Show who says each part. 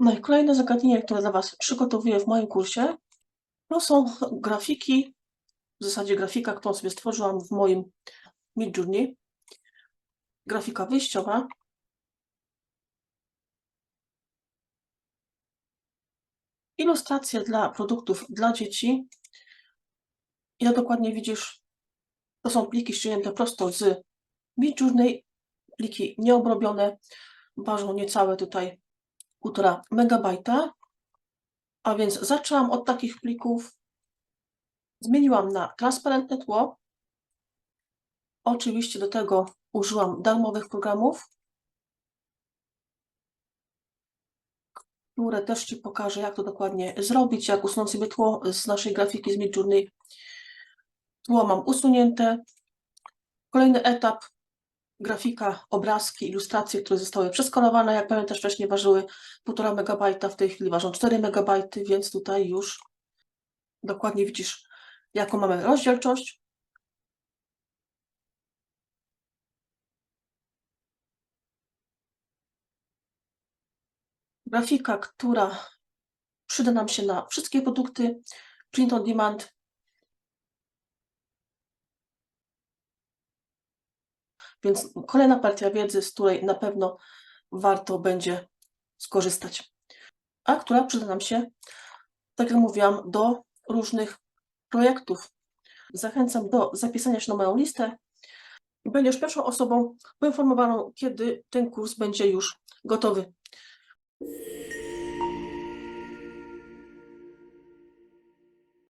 Speaker 1: No i kolejne zagadnienie, które dla Was przygotowuję w moim kursie, to są grafiki, w zasadzie grafika, którą sobie stworzyłam w moim Midjourney. Grafika wyjściowa. Ilustracje dla produktów dla dzieci. Jak dokładnie widzisz, to są pliki ściągnięte prosto z Midjourney, pliki nieobrobione, ważą niecałe tutaj 1,5 megabajta. A więc zaczęłam od takich plików, zmieniłam na transparentne tło. Oczywiście do tego użyłam darmowych programów, które też Ci pokażę, jak to dokładnie zrobić, jak usunąć sobie tło z naszej grafiki z Midjourney. Tło mam usunięte. Kolejny etap, grafika, obrazki, ilustracje, które zostały przeskalowane. Jak pamiętasz, wcześniej ważyły 1,5 megabajta, w tej chwili ważą 4 megabajty, więc tutaj już dokładnie widzisz, jaką mamy rozdzielczość. Grafika, która przyda nam się na wszystkie produkty, print on demand. Więc kolejna partia wiedzy, z której na pewno warto będzie skorzystać, a która przyda nam się, tak jak mówiłam, do różnych projektów. Zachęcam do zapisania się na moją listę. Będziesz pierwszą osobą poinformowaną, kiedy ten kurs będzie już gotowy.